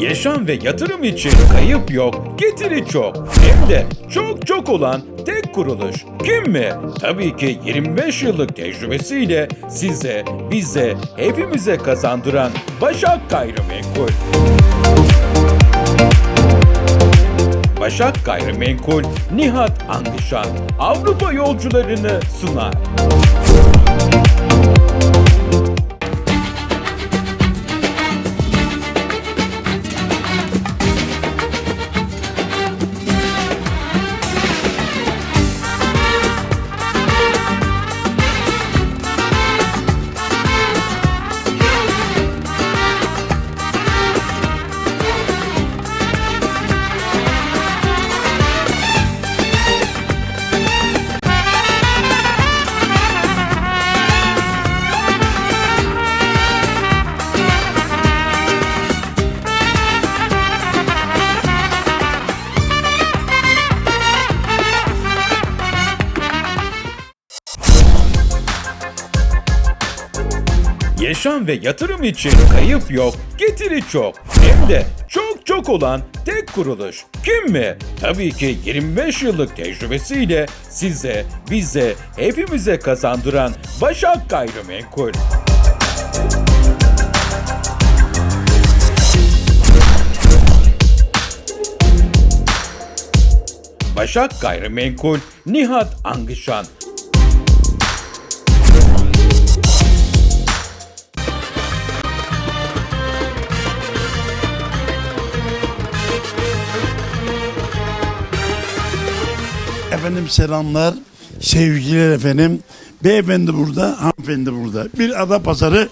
Yaşam ve yatırım için kayıp yok, getiri çok. Hem de çok çok olan tek kuruluş. Kim mi? Tabii ki 25 yıllık tecrübesiyle size, bize, hepimize kazandıran Başak Gayrimenkul. Başak Gayrimenkul Nihat Angışan Avrupa yolcularını sunar. Yaşam ve yatırım için kayıp yok, getiri çok. Hem de çok çok olan tek kuruluş. Kim mi? Tabii ki 25 yıllık tecrübesiyle size, bize, hepimize kazandıran Başak Gayrimenkul. Başak Gayrimenkul Nihat Angışan Efendim selamlar, sevgiler efendim. Beyefendi burada, hanımefendi burada. Bir ada pazarı,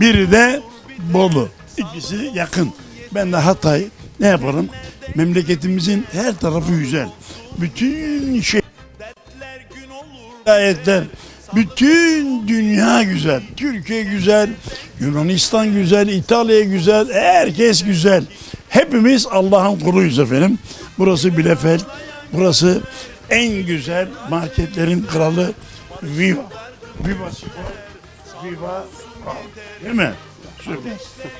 biri de Bolu. İkisi yakın. Ben de Hatay. Ne yaparım? Memleketimizin her tarafı güzel. Bütün şey ayetler, bütün dünya güzel. Türkiye güzel, Yunanistan güzel, İtalya güzel, herkes güzel. Hepimiz Allah'ın kuluyuz efendim. Burası Bielefeld, burası en güzel marketlerin kralı Viva. Viva Spor, Viva Değil mi?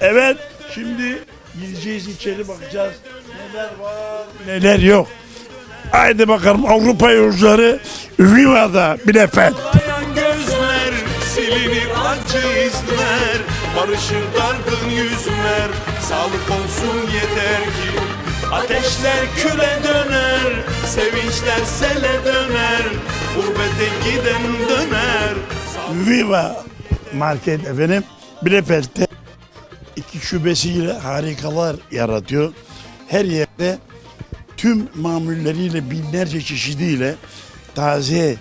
Evet, şimdi gideceğiz içeri bakacağız. Neler var, neler yok. Haydi bakalım Avrupa yolcuları Viva'da. Ağlayan gözler silinir acı izler Barışır dargın yüzler Sağlık olsun yeter ki Ateşler küle döner Sevinçler sele döner Gurbete giden döner. Viva Market efendim Bielefeld'de iki şubesiyle harikalar yaratıyor. Her yerde tüm mamulleriyle binlerce çeşidiyle taze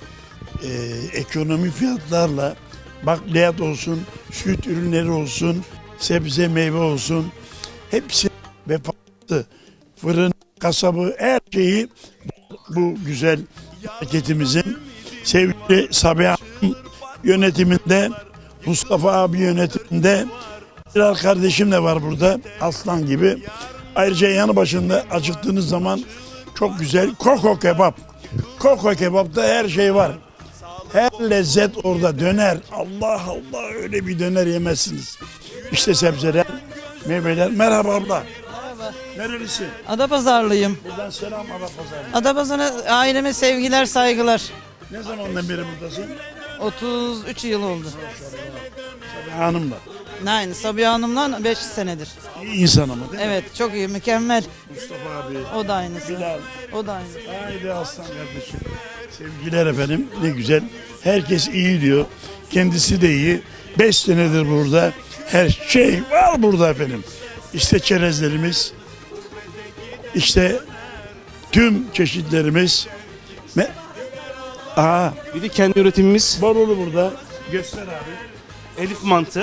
e, ekonomi fiyatlarla bakliyat olsun, süt ürünleri olsun, sebze meyve olsun hepsi ve farklı fırın, kasabı her şeyi bu güzel marketimizin sevgili Sabiha yönetiminde Mustafa abi yönetiminde Bilal kardeşim de var burada aslan gibi. Ayrıca yanı başında acıktığınız zaman çok güzel koko kebap. Koko kebapta her şey var. Her lezzet orada döner. Allah Allah öyle bir döner yemezsiniz. İşte sebzeler, meyveler. Merhaba abla. Nerelisin? Adapazarlıyım. Buradan selam Adapazarı. Adapazarı'na aileme sevgiler, saygılar. Ne zamandan beri buradasın? 33 yıl oldu. Sabiha Hanım'la. Aynen Sabiha Hanım'la 5 senedir. İyi insan ama değil mi? Evet çok iyi, mükemmel. Mustafa abi, O da aynısı. Bilal. O da aynısı. Haydi aslan kardeşim. Sevgiler efendim ne güzel. Herkes iyi diyor. Kendisi de iyi. Beş senedir burada. Her şey var burada efendim. İşte çerezlerimiz. İşte tüm çeşitlerimiz. Me Aa, Bir de kendi üretimimiz Barolu burada. Göster abi. Elif mantı.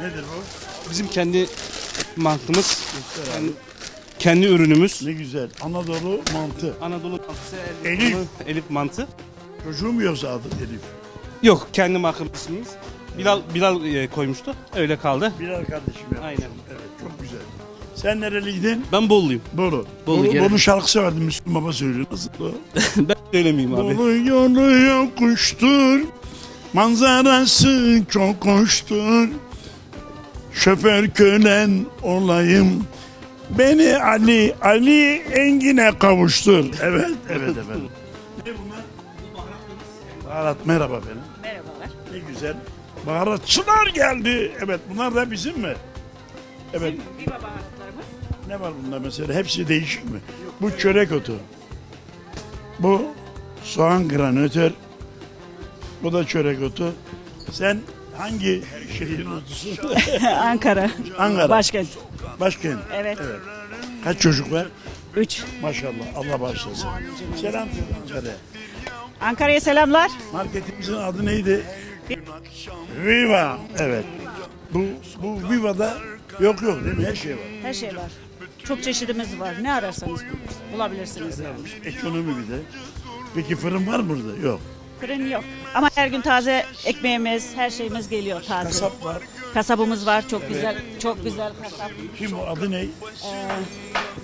Nedir bu? Bizim kendi mantımız. Kendi, kendi ürünümüz. Ne güzel. Anadolu mantı. Anadolu mantısı. Elif. Elif mantı. Çocuğum yoksa adı Elif. Yok kendi markamız ismimiz. Bilal Bilal e, koymuştu. Öyle kaldı. Bilal kardeşim ya. Aynen. Evet çok güzel. Sen nereliydin? Ben Bolu'yum. Bolu. Bolu, Bolu. Bolu şarkısı vardı Müslüm Baba söylüyor. Nasıl o? ben söylemeyeyim abi. Bolu yolu yokuştur. Manzarası çok hoştur. Şoför kölen olayım. Beni Ali, Ali Engin'e kavuştur. Evet, evet efendim. ne bunlar? Baharat merhaba efendim. Merhabalar. Ne güzel. Baharatçılar geldi. Evet bunlar da bizim mi? Evet. Viva baharatlarımız. Ne var bunda mesela? Hepsi değişik mi? Bu çörek otu. Bu soğan granatör. Bu da çörek otu. Sen hangi şehrin otusun? Ankara. Ankara. Başkent. Başkent. Evet. Kaç çocuk var? Üç. Maşallah. Allah bağışlasın. Selam Ankara'ya. Ankara'ya selamlar. Marketimizin adı neydi? Viva. Evet. Bu, bu Viva'da yok yok değil mi? Her şey var. Her şey var. Çok çeşidimiz var. Ne ararsanız bulabilirsiniz. Ekonomi bir de. Peki fırın var mı burada? Yok. Fırın yok. Ama her gün taze ekmeğimiz, her şeyimiz geliyor taze. Kasap var. Kasabımız var. Çok güzel. Çok güzel kasap. Kim o? Adı ne?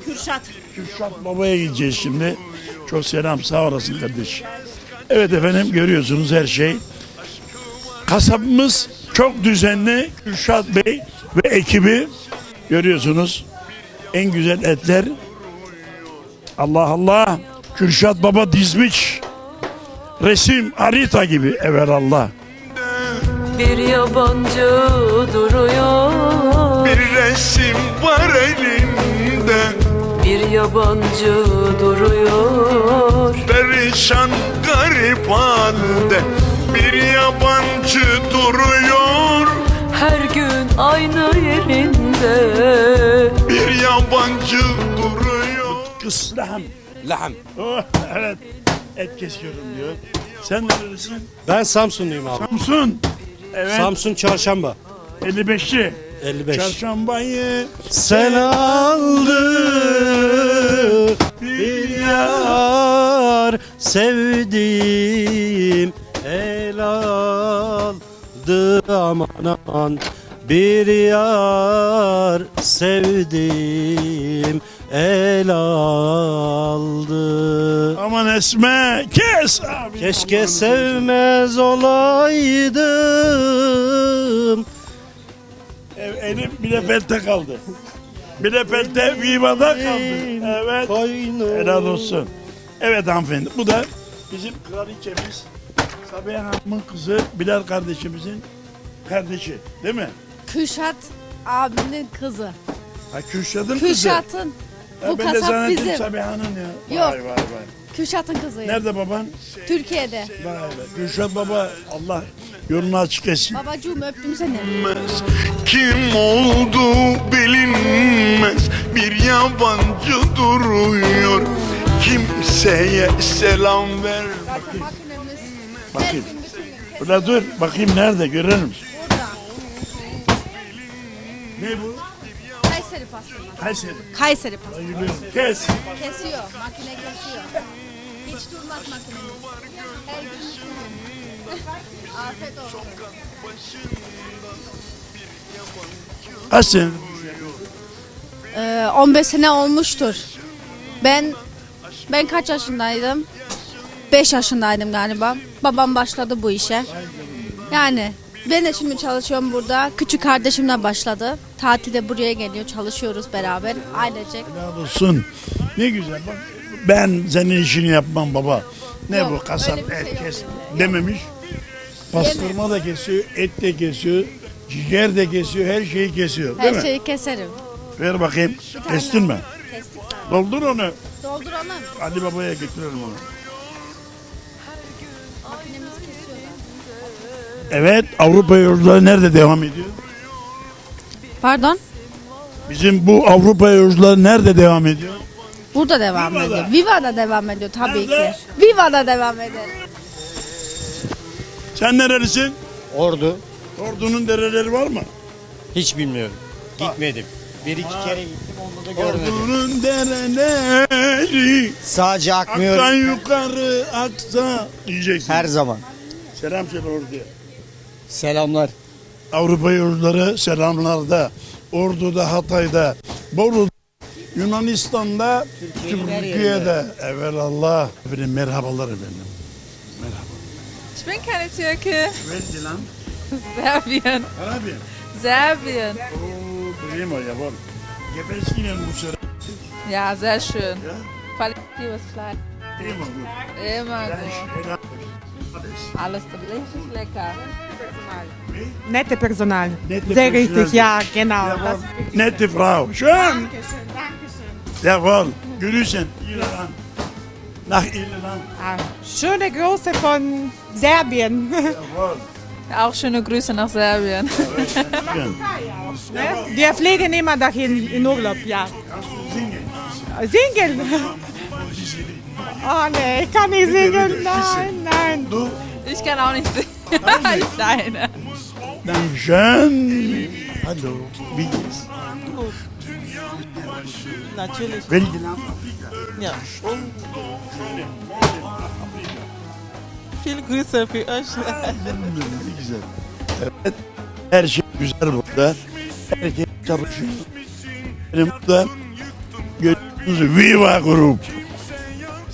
Kürşat. Kürşat Baba'ya gideceğiz şimdi. Çok selam sağ olasın kardeş. Evet efendim görüyorsunuz her şey. Kasabımız çok düzenli. Kürşat Bey ve ekibi görüyorsunuz. En güzel etler. Allah Allah. Kürşat Baba dizmiş. Resim harita gibi Allah. Bir yabancı duruyor Bir resim var elinde Bir yabancı duruyor Perişan garip halde Bir yabancı duruyor Her gün aynı yerinde Bir yabancı duruyor Kıslahım. Lahm. Oh, evet. Et kesiyorum diyor. Sen nerelisin? Ben Samsunluyum abi. Samsun. Evet. Samsun Çarşamba. 55'li. 55. Çarşambayı Sen aldı bir yar sevdiğim aman aman bir yar sevdiğim el aldı. aman esme kes abi. Keşke sevmez olaydım. Ev, elim Bielefeld'de kaldı. Bielefeld'de Viva'da kaldı. Evet. Koynum. Helal olsun. Evet hanımefendi. Bu da bizim kraliçemiz. Sabiha Hanım'ın kızı Bilal kardeşimizin kardeşi. Değil mi? Kürşat abinin kızı. Ha Kürşat'ın kızı. Kürşat'ın Ha, bu ben de kasap zannettim bizim. Sabiha'nın ya. Yok. Vay vay vay. Kürşat'ın kızı. Nerede baban? Türkiye'de. Vay be. Kürşat baba Allah yolunu açık etsin. Babacığım öptüm seni. Kim oldu bilinmez Bir yabancı duruyor Kimseye selam ver makinemiz. Bakayım. Ula dur bakayım nerede görelim. Kayseri pastırma. Kayseri. Kayseri pastırma. Bayılıyorum. Kes. Kesiyor. Makine kesiyor. Hiç durmaz makinemiz. Her gün. Afiyet olsun. Kaç senedir? Ee, 15 sene olmuştur. Ben ben kaç yaşındaydım? 5 yaşındaydım galiba. Babam başladı bu işe. Yani ben de şimdi çalışıyorum burada. Küçük kardeşimle başladı. Tatilde buraya geliyor. Çalışıyoruz beraber. Ailecek. Helal olsun. Ne güzel bak. Ben senin işini yapmam baba. Ne Yok, bu kasap öyle bir et şey yok. kes dememiş. Pastırma da kesiyor, et de kesiyor, ciğer de kesiyor, her şeyi kesiyor değil Her mi? şeyi keserim. Ver bakayım. Kestin mi? Kestik. Doldur onu. Dolduralım. Ali babaya götürelim onu. Evet Avrupa yolcuları nerede devam ediyor? Pardon? Bizim bu Avrupa yolcuları nerede devam ediyor? Burada devam Viva'da. ediyor. Viva'da devam ediyor tabii Nerede? ki. Viva'da devam eder. Sen nerelisin? Ordu Ordu'nun dereleri var mı? hiç bilmiyorum. Gitmedim. Bir iki kere gittim onu da görmedim. Ordu'nun dereleri Sadece akmıyor aksan yukarı aksa diyeceksin. her zaman. Selam söyle Ordu'ya. Selamlar. Avrupa yolcuları selamlarda. Ordu'da, Hatay'da, Bolu'da, Yunanistan'da, Türkiye'de. Evelallah. Efendim merhabalar efendim. Ich bin keine Türke. Welche Land? Serbien. Arabien. Serbien. Oh, prima, jawohl. Gefällt Ihnen Bucharest? Ja, sehr schön. Qualitatives Fleisch. Immer gut. Immer Ja, gut. ja, alles. Alles richtig lecker. Nette Personal. Nette Sehr Personal. richtig, ja, genau. Jawohl. Das, Nette Frau. Schön. Jawohl. Grüßen. Irland. Nach Irland. ah, schöne Grüße von Serbien. Jawohl. Auch schöne Grüße nach Serbien. Schön. Wir fliegen immer dahin in Urlaub, ja. Singen? Oh nee, ich kann nicht singen. nein. Kann auch nicht singen. Nein. Dankeschön. Hallo. Wie geht's? Natürlich. Welchen Land? Ja. Viel Grüße für euch. Ne güzel. Evet. Her şey güzel burada. Herkes çalışıyor. Benim burada gördüğünüz Viva Grup.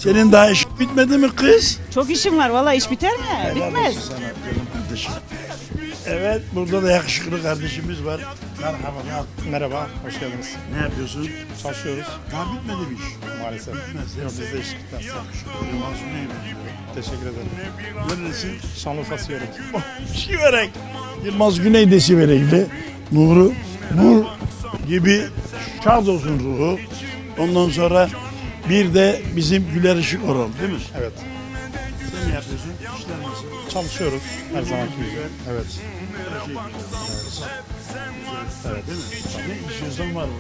Senin daha iş bitmedi mi kız? Çok işim var valla iş biter mi? Helal Bitmez. olsun sana canım kardeşim. Evet burada da yakışıklı kardeşimiz var. Merhaba. Merhaba, hoş geldiniz. ne yapıyorsun? Çalışıyoruz Daha bitmedi mi iş? maalesef. Bitmez. Yok bizde iş bitmez. Teşekkür ederim. Neredesin? Şanlıurfa Siyoruk. Siverek. Yılmaz Güney de Siverekli. Nuru. Nur gibi şad olsun ruhu. Ondan sonra bir de bizim Güler Işık Oral değil mi? Evet. Sen ne yapıyorsun? İşler nasıl? Çalışıyoruz her zamanki gibi. Evet. Evet. Değil mi? Ne istiyorsan var mı?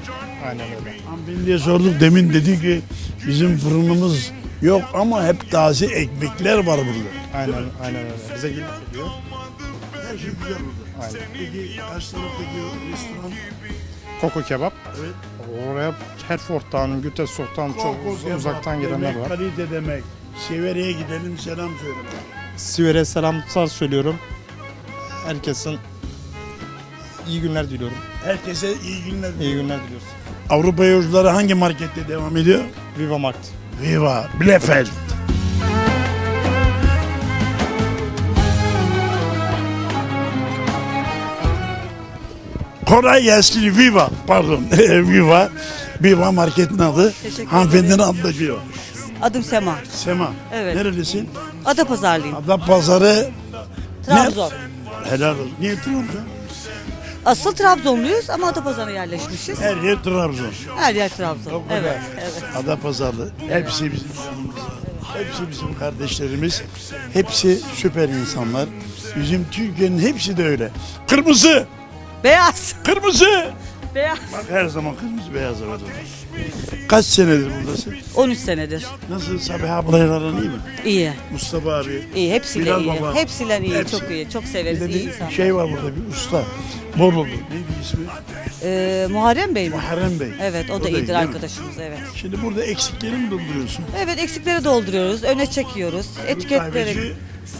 Aynen öyle. Hanımefendiye sorduk demin dedi ki bizim fırınımız yok ama hep taze ekmekler var burada. Aynen, aynen öyle. Bize gelip geliyor. Her şey güzel burada. Aynen. Peki karşı taraftaki restoran Koko kebap. Evet. Oraya Herford'dan, Gütesok'tan çok uz- uzaktan gelenler demek, var. Kalite demek. Severe'ye gidelim selam söyle. Siver'e selamlar söylüyorum. Herkesin iyi günler diliyorum. Herkese iyi günler. İyi günler diliyoruz. Avrupa yolcuları hangi markette devam ediyor? Viva Mart. Viva Bielefeld. Kolay gelsin Viva. Pardon Viva. Viva marketin adı. Teşekkür Hanımefendinin adı da Viva. Adım Sema. Sema. Evet. Nerelisin? Adapazarlıyım. Ada pazarı. Trabzon. Helal olsun. Niye Trabzon? Asıl Trabzonluyuz ama Adapazarı'na yerleşmişiz. Her yer Trabzon. Her yer Trabzon. Kadar. Evet, evet. Ada pazarlı. Hepsi bizim canımız. Hepsi bizim kardeşlerimiz. Hepsi süper insanlar. Bizim Türkiye'nin hepsi de öyle. Kırmızı, Beyaz. kırmızı. Beyaz. Bak her zaman kırmızı beyaz var. Kaç senedir buradasın? 13 senedir. Nasıl Sabiha ablayla aran iyi mi? İyi. Mustafa abi. İyi. Hepsiyle Bilal iyi. Baba. Hepsiyle iyi. Hepsi. Çok iyi. Çok Bir severiz. de iyi bir insan. şey var burada bir usta. Borulu. Neydi ismi? Ee, Muharrem Bey mi? Muharrem Bey. Evet o da iyi, iyidir değil mi? arkadaşımız evet. Şimdi burada eksikleri mi dolduruyorsun? Evet eksikleri dolduruyoruz. Öne çekiyoruz. Etiketleri. Kahveci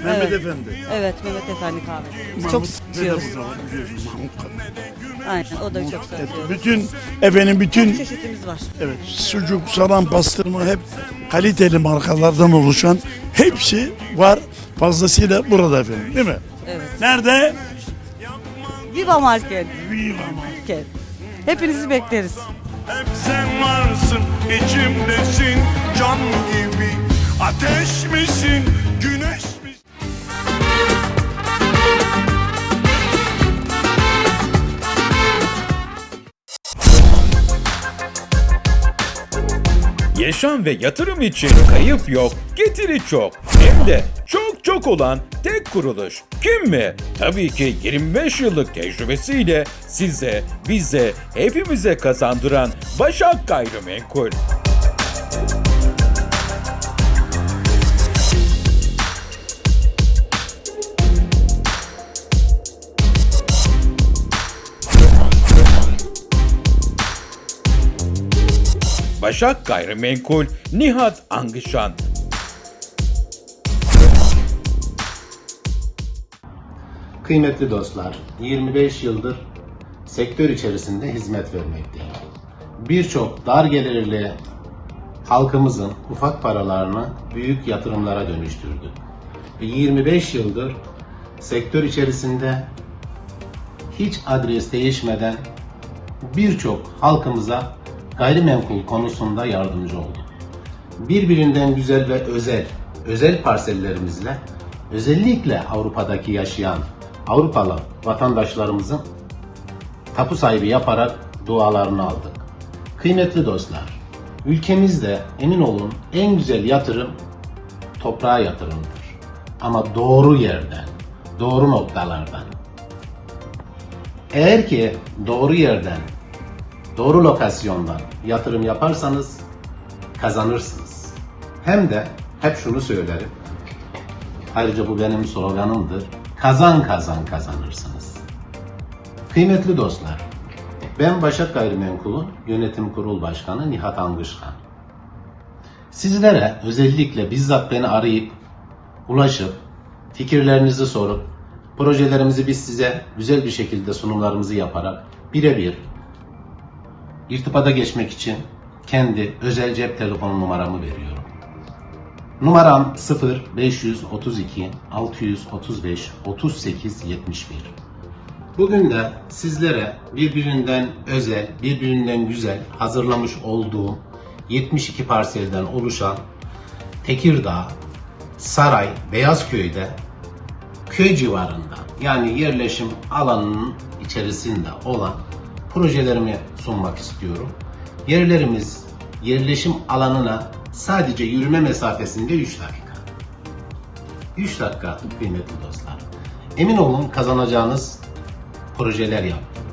Mehmet Evet. Efendi. Evet Mehmet Efendi kahvesi. Çok seviyoruz. Burada biliyorsun, Mahmut Kadın. Aynen o da çok seviyoruz. Bütün efendim bütün Çeşitimiz var. evet sucuk, salam, pastırma hep kaliteli markalardan oluşan hepsi var. Fazlasıyla burada efendim değil mi? Evet. Nerede? Viva Market. Viva Market. Hepinizi bekleriz. Hep sen varsın içimdesin can gibi Ateş misin güneş misin Yaşam ve yatırım için kayıp yok, getiri çok. Hem de çok çok olan tek kuruluş. Kim mi? Tabii ki 25 yıllık tecrübesiyle size, bize, hepimize kazandıran Başak Gayrimenkul. Başak Gayrimenkul Nihat Angışan Kıymetli dostlar, 25 yıldır sektör içerisinde hizmet vermekteyim. Birçok dar gelirli halkımızın ufak paralarını büyük yatırımlara dönüştürdük. Ve 25 yıldır sektör içerisinde hiç adres değişmeden birçok halkımıza gayrimenkul konusunda yardımcı olduk. Birbirinden güzel ve özel, özel parsellerimizle özellikle Avrupa'daki yaşayan Avrupalı vatandaşlarımızın tapu sahibi yaparak dualarını aldık. Kıymetli dostlar, ülkemizde emin olun en güzel yatırım toprağa yatırımdır. Ama doğru yerden, doğru noktalardan. Eğer ki doğru yerden, doğru lokasyondan yatırım yaparsanız kazanırsınız. Hem de hep şunu söylerim. Ayrıca bu benim sloganımdır. Kazan kazan kazanırsınız. Kıymetli dostlar, ben Başak Gayrimenkul'un yönetim kurul başkanı Nihat Angışkan. Sizlere özellikle bizzat beni arayıp, ulaşıp, fikirlerinizi sorup, projelerimizi biz size güzel bir şekilde sunumlarımızı yaparak birebir irtibata geçmek için kendi özel cep telefon numaramı veriyorum. Numaram 0 532 635 38 71. Bugün de sizlere birbirinden özel, birbirinden güzel hazırlamış olduğum 72 parselden oluşan Tekirdağ, Saray, Beyazköy'de köy civarında yani yerleşim alanının içerisinde olan projelerimi sunmak istiyorum. Yerlerimiz yerleşim alanına sadece yürüme mesafesinde 3 dakika. 3 dakika kıymetli dostlar. Emin olun kazanacağınız projeler yaptım.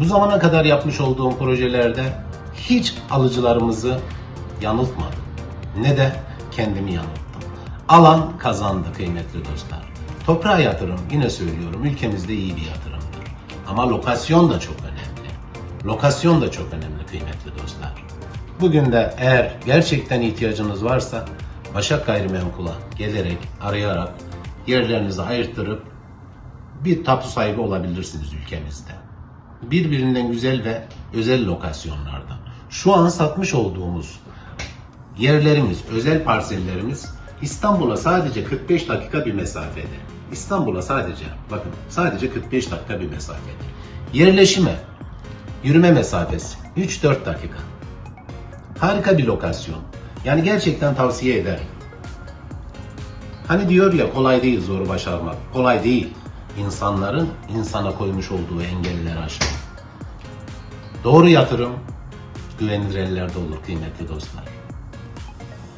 Bu zamana kadar yapmış olduğum projelerde hiç alıcılarımızı yanıltmadım. Ne de kendimi yanılttım. Alan kazandı kıymetli dostlar. Toprağa yatırım yine söylüyorum ülkemizde iyi bir yatırımdır. Ama lokasyon da çok önemli. Lokasyon da çok önemli kıymetli dostlar. Bugün de eğer gerçekten ihtiyacınız varsa Başak Gayrimenkul'a gelerek, arayarak yerlerinizi ayırttırıp bir tapu sahibi olabilirsiniz ülkemizde. Birbirinden güzel ve özel lokasyonlarda. Şu an satmış olduğumuz yerlerimiz, özel parsellerimiz İstanbul'a sadece 45 dakika bir mesafede. İstanbul'a sadece, bakın sadece 45 dakika bir mesafede. Yerleşime, yürüme mesafesi 3-4 dakika. Harika bir lokasyon. Yani gerçekten tavsiye ederim. Hani diyor ya kolay değil zoru başarmak. Kolay değil. İnsanların insana koymuş olduğu engelleri aşmak. Doğru yatırım güvenilir ellerde olur kıymetli dostlar.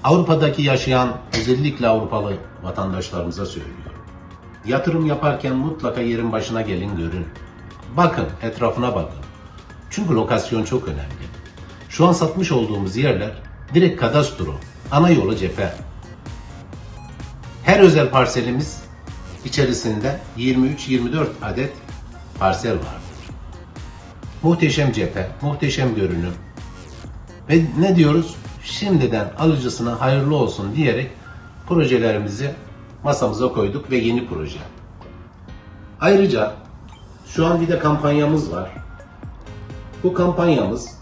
Avrupa'daki yaşayan özellikle Avrupalı vatandaşlarımıza söylüyorum. Yatırım yaparken mutlaka yerin başına gelin görün. Bakın etrafına bakın. Çünkü lokasyon çok önemli. Şu an satmış olduğumuz yerler direkt kadastro, ana yolu cephe. Her özel parselimiz içerisinde 23-24 adet parsel vardır. Muhteşem cephe, muhteşem görünüm. Ve ne diyoruz? Şimdiden alıcısına hayırlı olsun diyerek projelerimizi masamıza koyduk ve yeni proje. Ayrıca şu an bir de kampanyamız var. Bu kampanyamız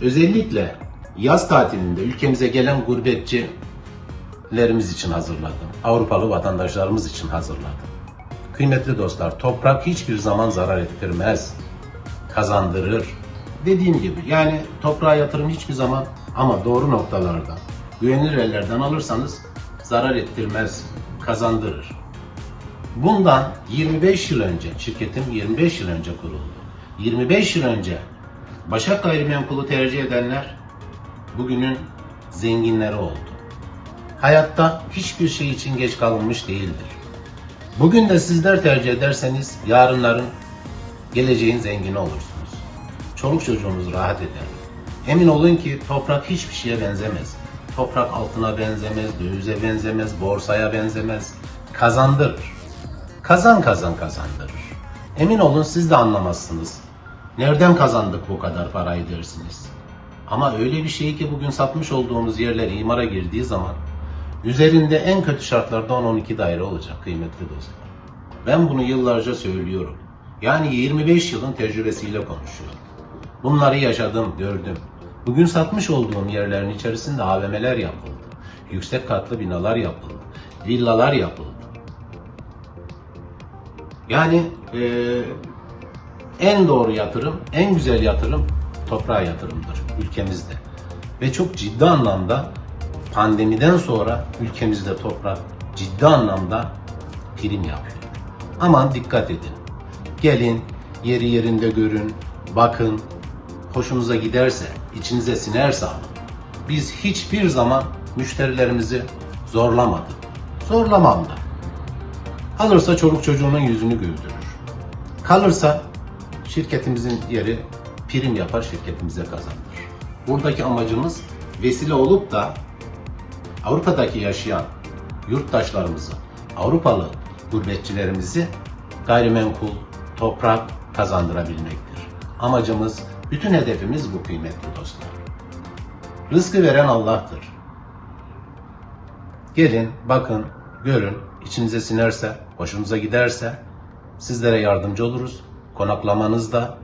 özellikle yaz tatilinde ülkemize gelen gurbetçilerimiz için hazırladım. Avrupalı vatandaşlarımız için hazırladım. Kıymetli dostlar, toprak hiçbir zaman zarar ettirmez, kazandırır. Dediğim gibi yani toprağa yatırım hiçbir zaman ama doğru noktalarda, güvenilir ellerden alırsanız zarar ettirmez, kazandırır. Bundan 25 yıl önce, şirketim 25 yıl önce kuruldu. 25 yıl önce Başak Gayrimenkul'u tercih edenler bugünün zenginleri oldu. Hayatta hiçbir şey için geç kalınmış değildir. Bugün de sizler tercih ederseniz yarınların geleceğin zengini olursunuz. Çoluk çocuğunuz rahat eder. Emin olun ki toprak hiçbir şeye benzemez. Toprak altına benzemez, dövize benzemez, borsaya benzemez. Kazandırır. Kazan kazan kazandırır. Emin olun siz de anlamazsınız. Nereden kazandık bu kadar parayı dersiniz. Ama öyle bir şey ki bugün satmış olduğumuz yerler imara girdiği zaman üzerinde en kötü şartlarda 10-12 daire olacak kıymetli dostlar. Ben bunu yıllarca söylüyorum. Yani 25 yılın tecrübesiyle konuşuyorum. Bunları yaşadım, gördüm. Bugün satmış olduğum yerlerin içerisinde AVM'ler yapıldı. Yüksek katlı binalar yapıldı. Villalar yapıldı. Yani eee, en doğru yatırım, en güzel yatırım toprağa yatırımdır ülkemizde. Ve çok ciddi anlamda pandemiden sonra ülkemizde toprak ciddi anlamda prim yapıyor. Aman dikkat edin. Gelin, yeri yerinde görün, bakın. Hoşunuza giderse, içinize sinerse. Biz hiçbir zaman müşterilerimizi zorlamadık. Zorlamam da. Alırsa çoluk çocuğunun yüzünü güldürür. Kalırsa şirketimizin yeri prim yapar şirketimize kazandırır. Buradaki amacımız vesile olup da Avrupa'daki yaşayan yurttaşlarımızı, Avrupalı gurbetçilerimizi gayrimenkul, toprak kazandırabilmektir. Amacımız, bütün hedefimiz bu kıymetli dostlar. Rızkı veren Allah'tır. Gelin, bakın, görün, içinize sinerse, hoşunuza giderse sizlere yardımcı oluruz. Konaklamanızda,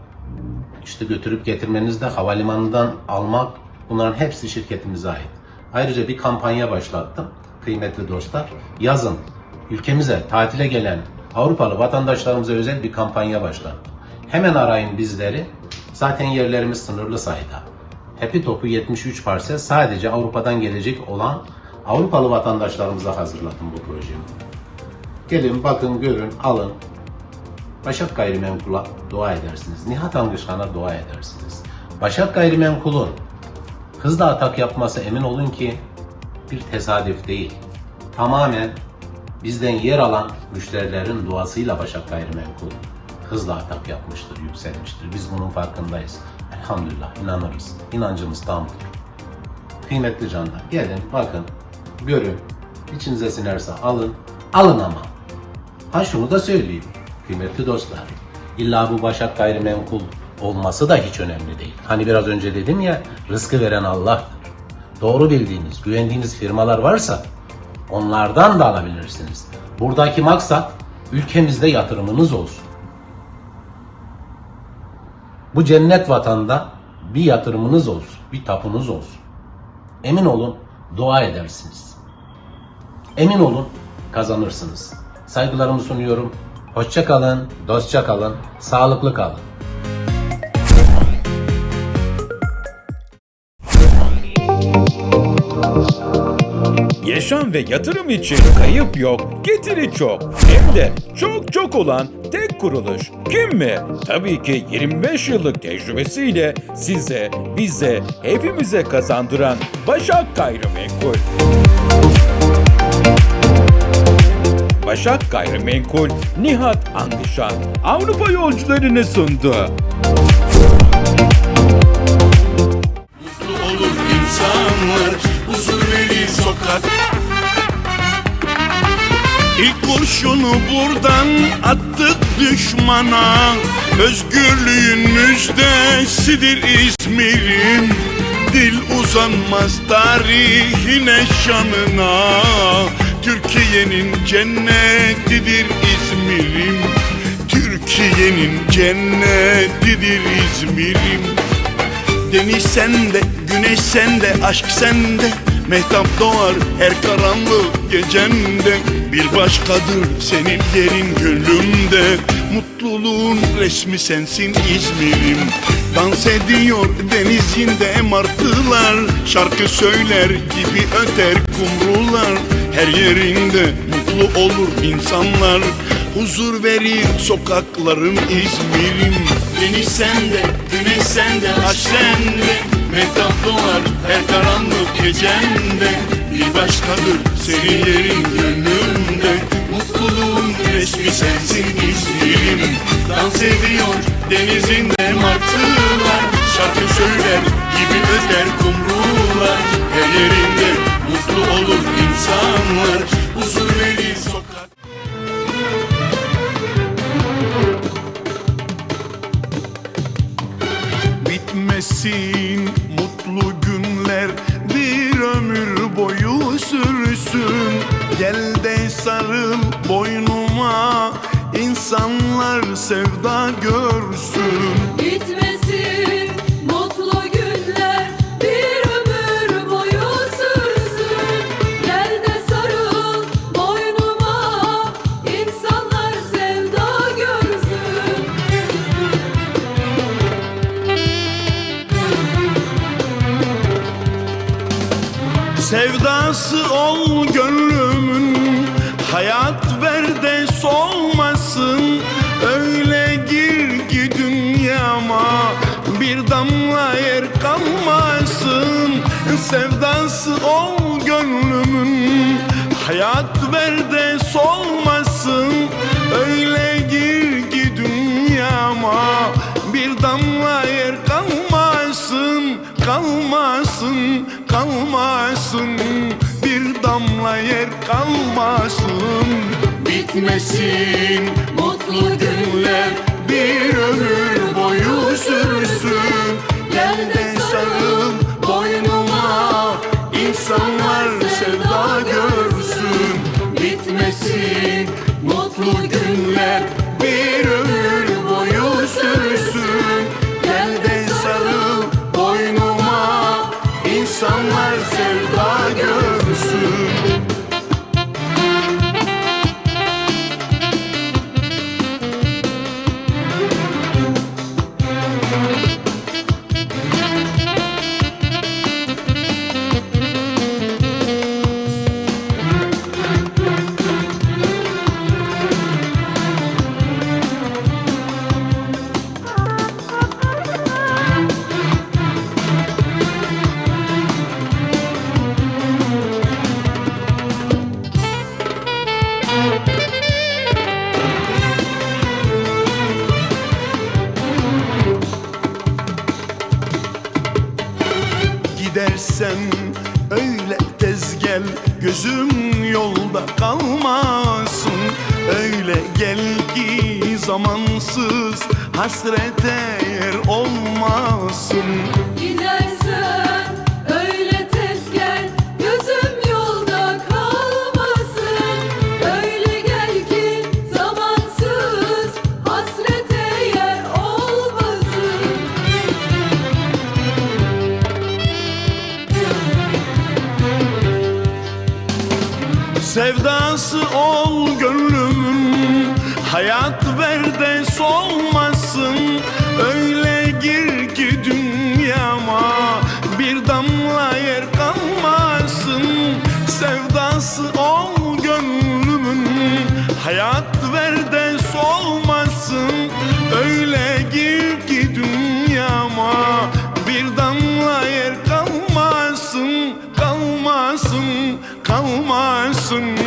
işte götürüp getirmenizde, havalimanından almak bunların hepsi şirketimize ait. Ayrıca bir kampanya başlattım kıymetli dostlar. Yazın ülkemize tatile gelen Avrupalı vatandaşlarımıza özel bir kampanya başlattım. Hemen arayın bizleri. Zaten yerlerimiz sınırlı sayıda. Happy Top'u 73 parsel sadece Avrupa'dan gelecek olan Avrupalı vatandaşlarımıza hazırladım bu projeyi. Gelin bakın görün alın. Başak Gayrimenkul'a dua edersiniz. Nihat Angışkan'a dua edersiniz. Başak Gayrimenkul'un hızla atak yapması emin olun ki bir tesadüf değil. Tamamen bizden yer alan müşterilerin duasıyla Başak Gayrimenkul hızla atak yapmıştır, yükselmiştir. Biz bunun farkındayız. Elhamdülillah inanırız. İnancımız tamdır. Kıymetli canlar gelin bakın görün içinize sinerse alın alın ama ha şunu da söyleyeyim kıymetli dostlar illa bu Başak Gayrimenkul olması da hiç önemli değil. Hani biraz önce dedim ya rızkı veren Allah'tır. Doğru bildiğiniz, güvendiğiniz firmalar varsa onlardan da alabilirsiniz. Buradaki maksat ülkemizde yatırımınız olsun. Bu cennet vatanda bir yatırımınız olsun, bir tapunuz olsun. Emin olun dua edersiniz. Emin olun kazanırsınız. Saygılarımı sunuyorum. Hoşça kalın, dostça kalın, sağlıklı kalın. Yaşam ve yatırım için kayıp yok, getiri çok. Hem de çok çok olan tek kuruluş. Kim mi? Tabii ki 25 yıllık tecrübesiyle size, bize, hepimize kazandıran Başak Gayrimenkul. Başak Gayrimenkul Nihat Angışan Avrupa yolcularını sundu. Mutlu olur insanlar Huzur verir sokak. İlk kurşunu buradan attık düşmana. Özgürlüğün müjdesidir İzmir'in. Dil uzanmaz tarihine şanına Türkiye'nin cennetidir İzmir'im. Türkiye'nin cennetidir İzmir'im. Deniz sende, güneş sende, aşk sende. Mehtap doğar her karanlık gecende. Bir başkadır senin yerin gönlümde Mutluluğun resmi sensin İzmir'im. Dans ediyor denizinde martılar. Şarkı söyler gibi öter kumrular. Her yerinde mutlu olur insanlar. Huzur verir sokakların İzmir'im. Deniz sende, güneş sende, aşk sende. Mehtap doğar her karanlık gecende. Bir başkadır senin yerin Mutluluğun resmi sensin İzmir'im. Dans ediyor denizinde martılar. Şarkı söyler gibi öter kumrular. Her yerinde mutlu olur insanlar. Huzur verir sokak. Bitmesin mutlu günler bir ömür boyu sürsün. Gel de sarıl boynuma insanlar sevda görsün. Bitmesin mutlu günler bir ömür boyu sürsün. Gel de sarıl boynuma insanlar sevda görsün. Sevdası o Hayat verde solmasın Öyle gir ki dünyama. Bir damla yer kalmasın Kalmasın, kalmasın. Bir damla yer kalmasın. Bitmesin mutlu günler bir ömür Gidersen öyle tez gel Gözüm yolda kalmasın. Öyle gel ki zamansız Hasrete yer olmasın. Gidersen olsun